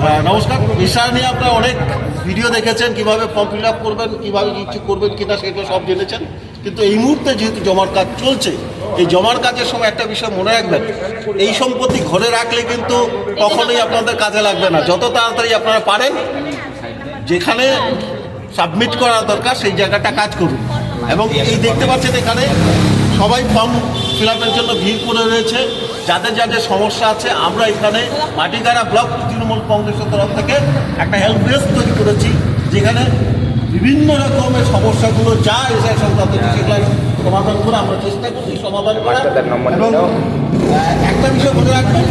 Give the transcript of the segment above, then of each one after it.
নমস্কার বিষয় নিয়ে আপনারা অনেক ভিডিও দেখেছেন, কীভাবে ফর্ম ফিল আপ করবেন, কীভাবে কিছু করবেন কিনা সেগুলো সব জেনেছেন। কিন্তু এই মুহূর্তে যেহেতু জমার কাজ চলছে, এই জমার কাজের সময় একটা বিষয় মনে রাখবেন, এই সম্পত্তি ঘরে রাখলে কিন্তু কখনোই আপনাদের কাজে লাগবে না। যত তাড়াতাড়ি আপনারা পারেন, যেখানে সাবমিট করা দরকার, সেই জায়গাটা কাজ করুন। এবং এই দেখতে পাচ্ছেন এখানে সবাই ফর্ম ফিল আপের জন্য ভিড় করে রয়েছে। যাদের যাদের সমস্যা আছে আমরা এখানে মাটিগাড়া ব্লক তৃণমূল কংগ্রেসের তরফ থেকে একটা হেল্প ডেস্ক তৈরি করেছি যেখানে বিভিন্ন রকমের সমস্যাগুলো যা এসে সংক্রান্ত সেগুলো সমাধান করে আমরা চেষ্টা করছি সমাধান করার। এবং একটা বিষয় মনে রাখবেন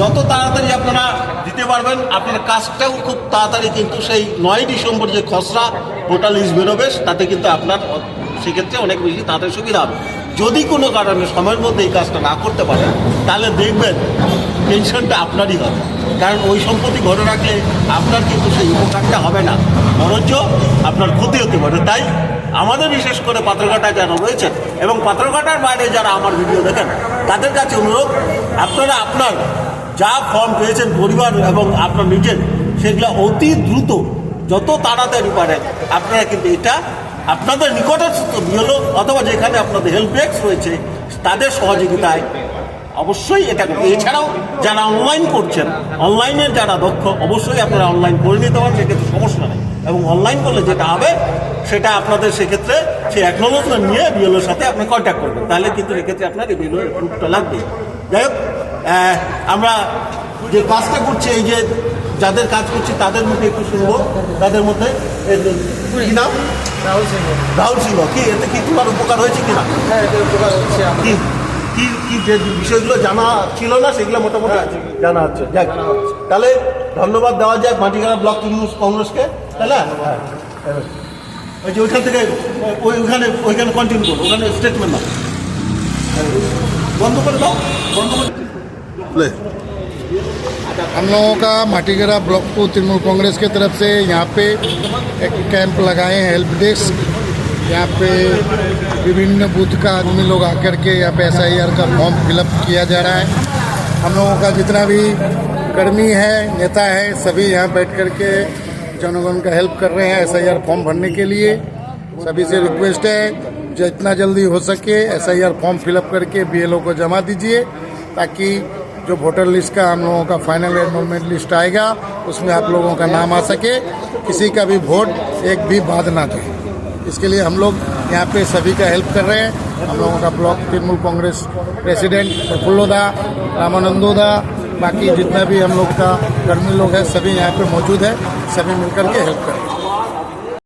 যত তাড়াতাড়ি আপনারা দিতে পারবেন আপনার কাজটাও খুব তাড়াতাড়ি কিন্তু সেই নয় ডিসেম্বর যে খসড়া ভোটার লিস্ট বেরোবে তাতে কিন্তু আপনার সেক্ষেত্রে অনেক বেশি তাড়াতাড়ি সুবিধা হবে। যদি কোনো কারণে সময়ের মধ্যে এই কাজটা না করতে পারেন তাহলে দেখবেন টেনশনটা আপনারই হবে। কারণ ওই সম্পত্তি ঘরে রাখলে আপনার কিন্তু সেই উপকারটা হবে না। বরঞ্চ আপনার ক্ষতি হতে পারে। তাই আমাদের বিশেষ করে পাত্রঘাটায় যারা রয়েছেন এবং পাত্রঘাটার বাইরে যারা আমার ভিডিও দেখেন, তাদের কাছে অনুরোধ, আপনারা আপনার যা ফর্ম পেয়েছেন পরিবার এবং আপনার নিজের, সেগুলো অতি দ্রুত, যত তাড়াতাড়ি পারেন, আপনারা কিন্তু এটা আপনাদের নিকটস্থ বিহল অথবা যেখানে আপনাদের হেল্প ডেস্ক রয়েছে, তাদের সহযোগিতায় অবশ্যই এটা এছাড়াও যারা অনলাইন করছেন অনলাইনের যারা দক্ষ, অবশ্যই আপনারা অনলাইন করে নিতে পারেন, সেক্ষেত্রে সমস্যা নেই। এবং অনলাইন করলে যেটা হবে, সেটা আপনাদের সেক্ষেত্রে সেই অ্যাকনোলজমেন্ট নিয়ে বিএলওর সাথে আপনি কন্ট্যাক্ট করবেন। তাহলে কিন্তু এক্ষেত্রে আপনার এই বিএলওর গ্রুপটা লাগবে যাই হোক আমরা যে কাজটা করছি, এই যে যাদের কাজ করছি, তাদের মধ্যে একটু শুনব। তাদের মধ্যে কি নাম? রাহুল সিংহ কি এতে কি তোমার উপকার হয়েছে কিনা? হ্যাঁ এটা উপকার হচ্ছে কি কি কি যে বিষয়গুলো জানা ছিল না সেগুলো মোটামুটি জানা হচ্ছে। যাক তাহলে ধন্যবাদ দেওয়া যাক মাটিগাড়া ব্লক তৃণমূল কংগ্রেসকে তাহলে হ্যাঁ ওই যে ওইখান থেকে ওই ওইখানে ওইখানে কন্টিনিউ করো ওখানে স্টেটমেন্ট না বন্ধ করে দাও বন্ধ করে প্লে हम लोगों का माटीगरा ब्लॉक को तृणमूल कांग्रेस की तरफ़ से यहाँ पे एक कैंप लगाए हैं, हेल्प डेस्क। यहाँ पे विभिन्न बूथ का आदमी लोग आकर के यहाँ पे एसआईआर का फॉर्म फिलअप किया जा रहा है। हम लोगों का जितना भी कर्मी है, नेता है, सभी यहाँ बैठ कर के जनगण का हेल्प कर रहे हैं एसआईआर फॉर्म भरने के लिए। सभी से रिक्वेस्ट है, जितना जल्दी हो सके एसआईआर फॉर्म फिलअप करके बी को जमा दीजिए, ताकि जो वोटर लिस्ट का हम लोगों का फाइनल एनरोलमेंट लिस्ट आएगा, उसमें आप लोगों का नाम आ सके। किसी का भी वोट एक भी बाद ना जाए इसके लिए हम लोग यहाँ पे सभी का हेल्प कर रहे हैं। हम लोगों का ब्लॉक तृणमूल कांग्रेस प्रेसिडेंट प्रफुल्लोदा रामानंदोदा बाकी जितना भी हम लोग का कर्मी लोग हैं, सभी यहाँ पे मौजूद है। सभी मिलकर के हेल्प कर रहे हैं।